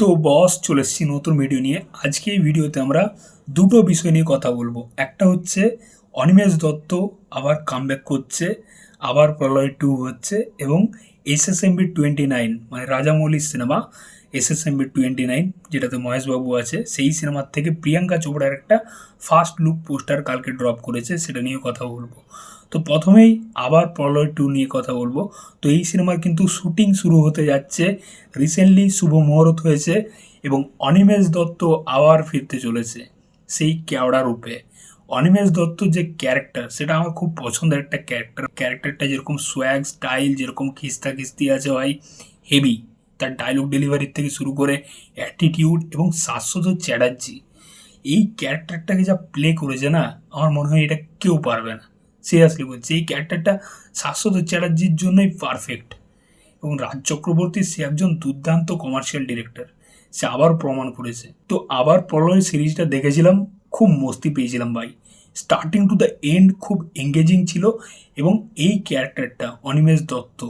তো বস চলে এসেছি নতুন ভিডিও নিয়ে। আজকে এই ভিডিওতে আমরা দুটো বিষয় নিয়ে কথা বলব। একটা হচ্ছে অনিমেষ দত্ত আবার কামব্যাক করছে, আবার প্রলয় টু হচ্ছে এবং S S M B twenty nine মানে রাজামৌলির cinema S S M B twenty nine যেটাতে মহেশবাবু আছে, সেই সিনেমার থেকে প্রিয়াঙ্কা চোপড়ার একটা ফার্স্ট লুক পোস্টার কালকে ড্রপ করেছে, সেটা নিয়ে কথা বলব। তো প্রথমেই আবার প্রলয় টু নিয়ে কথা বলব। তো এই সিনেমার কিন্তু শুটিং শুরু হতে যাচ্ছে রিসেন্টলি শুভ মুহূর্ত হয়েছে এবং অনিমেষ দত্ত আবার ফিরতে চলেছে সেই কেওড়া রূপে। অনিমেষ দত্ত যে ক্যারেক্টার সেটা আমার খুব পছন্দের একটা ক্যারেক্টার ক্যারেক্টারটা যেরকম সোয়াগ স্টাইল যেরকম খিস্তা খিস্তি আছে ভাই হেভি তার ডায়লগ ডেলিভারির থেকে শুরু করে অ্যাটিটিউড এবং শাশ্বত চ্যাটার্জি এই ক্যারেক্টারটাকে যা প্লে করেছে না, আমার মনে হয় এটা কেউ পারবে না। সিরিয়াসলি বলছি, এই ক্যারেক্টারটা শাশ্বত চ্যাটার্জির জন্যই পারফেক্ট এবং রাজ চক্রবর্তী সে একজন দুর্দান্ত কমার্শিয়াল ডিরেক্টর সে আবার প্রমাণ করেছে। তো আবার প্রলয় সিরিজটা দেখেছিলাম, খুব মস্তি পেয়েছিলাম ভাই। স্টার্টিং টু দ্য এন্ড খুব এঙ্গেজিং ছিল এবং এই ক্যারেক্টারটা অনিমেষ দত্ত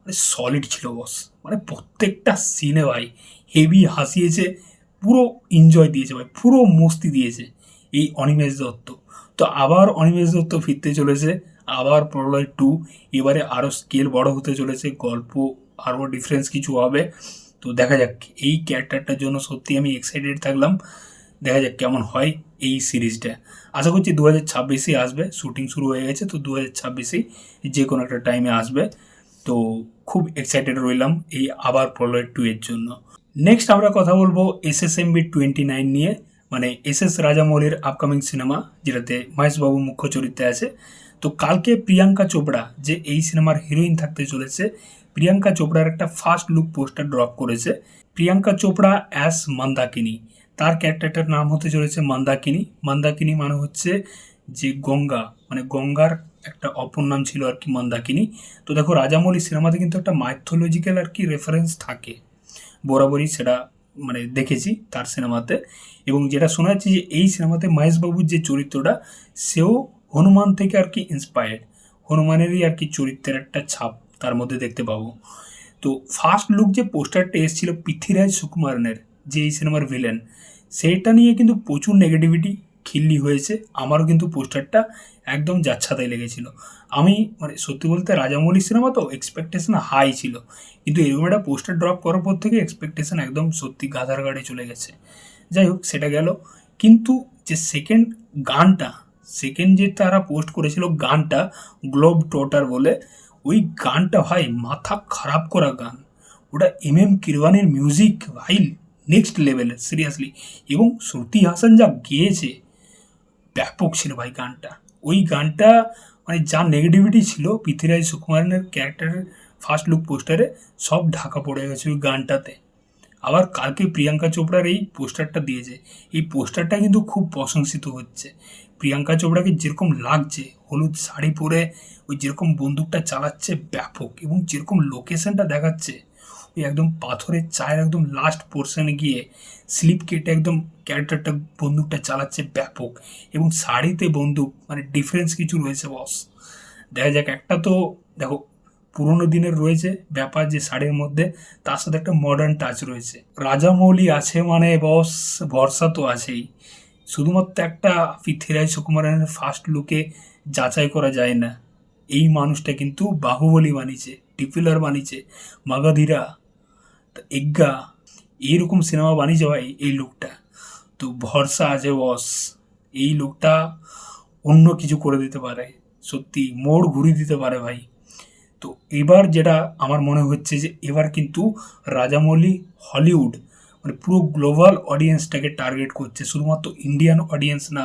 মানে সলিড ছিল বস মানে প্রত্যেকটা সিনে ভাই হেভি হাসিয়েছে, পুরো এনজয় দিয়েছে ভাই, পুরো মস্তি দিয়েছে এই অনিমেষ দত্ত। তো আবার অনিমেষ দত্ত ফিরতে চলেছে, আবার প্রলয় টু এবারে আরও স্কেল বড় হতে চলেছে, গল্প আরও ডিফারেন্স কিছু হবে। তো দেখা যাক, এই ক্যারেক্টারটার জন্য সত্যি আমি এক্সাইটেড থাকলাম। দেখা যাক কেমন হয় এই সিরিজটা আশা করছি দু হাজার ছাব্বিশেই আসবে শুটিং শুরু হয়ে গেছে, তো দু হাজার ছাব্বিশেই যে কোনো একটা টাইমে আসবে। তো খুব এক্সাইটেড রইলাম এই আবার প্রলয় টু এর জন্য। নেক্সট আমরা কথা বলব S S M B twenty nine নিয়ে। মানে এস এস রাজামৌলির আপকামিং সিনেমা যেটাতে মহেশবাবু মুখ্য চরিত্রে আছে। তো কালকে প্রিয়াঙ্কা চোপড়া, যে এই সিনেমার হিরোইন থাকতে চলেছে, প্রিয়াঙ্কা চোপড়ার একটা ফার্স্ট লুক পোস্টার ড্রপ করেছে। প্রিয়াঙ্কা চোপড়া অ্যাস মন্দাকিনী। তার ক্যারেক্টারটার নাম হতে চলেছে মন্দাকিনী। মন্দাকিনী মানে হচ্ছে যে গঙ্গা মানে গঙ্গার একটা অপর নাম ছিল আর কি মন্দাকিনী। তো দেখো, রাজামৌলি সিনেমাতে কিন্তু একটা মাইথোলজিক্যাল আর কি রেফারেন্স থাকে। বরাবরই সেটা মানে দেখেছি তার সিনেমাতে। এবং যেটা শোনা যাচ্ছে যে এই সিনেমাতে মহেশবাবুর যে চরিত্রটা, সেও হনুমান থেকে আর কি ইন্সপায়ার্ড হনুমানেরই আর কি চরিত্রের একটা ছাপ তার মধ্যে দেখতে পাবো। তো ফার্স্ট লুক যে পোস্টারটা এসেছিল পৃথ্বীরাজ সুকুমারনের, যে এই সিনেমার ভিলেন সেইটা নিয়ে কিন্তু প্রচুর নেগেটিভিটি খিল্লি হয়েছে, আমারও কিন্তু পোস্টারটা একদম যাচ্ছাতাই লেগেছিল। আমি মানে সত্যি বলতে রাজামৌলি সিনেমা তো এক্সপেকটেশন হাই ছিল, কিন্তু এরকম একটা পোস্টার ড্রপ করার পর থেকে এক্সপেকটেশন একদম সত্যি গাধার গাড়ে চলে গেছে। যাই হোক, সেটা গেল। কিন্তু যে সেকেন্ড গানটা সেকেন্ড যে তারা পোস্ট করেছিল গানটা গ্লোব টোটার বলে, ওই গানটা ভাই মাথা খারাপ করা গান। ওটা এম এম কিরওয়ানির মিউজিক ভাই নেক্সট লেভেলের সিরিয়াসলি এবং শ্রুতি হাসান যা গেয়েছে ব্যাপক ছিল ভাই গানটা। ওই গানটা মানে যা নেগেটিভিটি ছিল, পৃথ্বীরাজ সুকুমারনের ক্যারেক্টারের ফার্স্ট লুক পোস্টারে সব ঢাকা পড়ে গেছে ওই গানটাতে। আবার কালকে প্রিয়াঙ্কা চোপড়ার এই পোস্টারটা দিয়েছে। এই পোস্টারটা কিন্তু খুব প্রশংসিত হচ্ছে। প্রিয়াঙ্কা চোপড়াকে যেরকম লাগছে, হলুদ শাড়ি পরে ওই যেরকম বন্দুকটা চালাচ্ছে ব্যাপক এবং যেরকম লোকেশনটা দেখাচ্ছে একদম পাথরের চায়ের একদম লাস্ট পোর্শনে গিয়ে স্লিপ কেটে একদম ক্যারেক্টারটা বন্দুকটা চালাচ্ছে ব্যাপক এবং শাড়িতে বন্দুক মানে ডিফারেন্স কিছু রয়েছে বস দেখা যাক, একটা তো দেখো, পুরোনো দিনের রয়েছে ব্যাপার যে শাড়ির মধ্যে, তার সাথে একটা মডার্ন টাচ রয়েছে। রাজামৌলি আছে মানে বস ভরসা তো আছেই। শুধুমাত্র একটা পৃথ্বীরাজ সুকুমারের ফার্স্ট লুকে যাচাই করা যায় না। এই মানুষটা কিন্তু বাহুবলী বানিয়েছে টিপিলার বানিয়েছে, মাগাধীরা। এজ্ঞা এইরকম সিনেমা বানিয়েছে ভাই এই লোকটা। তো ভরসা আছে, বস, এই লোকটা অন্য কিছু করে দিতে পারে। সত্যি, মোড় ঘুরিয়ে দিতে পারে ভাই। তো এবার যেটা আমার মনে হচ্ছে যে, এবার কিন্তু রাজামৌলি হলিউড মানে পুরো গ্লোবাল অডিয়েন্সটাকে টার্গেট করছে। শুধুমাত্র ইন্ডিয়ান অডিয়েন্স না,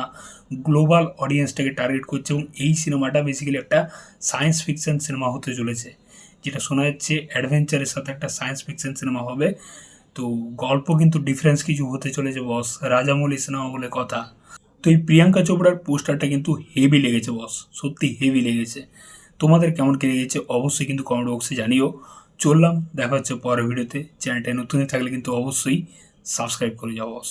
গ্লোবাল অডিয়েন্সটাকে টার্গেট করছে এবং এই সিনেমাটা বেসিক্যালি একটা সায়েন্স ফিকশন সিনেমা হতে চলেছে। যেটা শোনা যাচ্ছে অ্যাডভেঞ্চারের সাথে একটা সায়েন্স ফিকশন সিনেমা হবে। তো গল্প কিন্তু ডিফারেন্স কিছু হতে চলেছে বস রাজামৌলি সিনেমা বলে কথা। তো এই প্রিয়াঙ্কা চোপড়ার পোস্টারটা কিন্তু হেভি লেগেছে বস সত্যি হেভি লেগেছে। তোমাদের কেমন কি লেগেছে অবশ্যই কিন্তু কমেন্ট বক্সে জানিও। চললাম, দেখা হচ্ছে পরের ভিডিওতে চ্যানেলটা নতুন থাকলে কিন্তু অবশ্যই সাবস্ক্রাইব করে যাও বস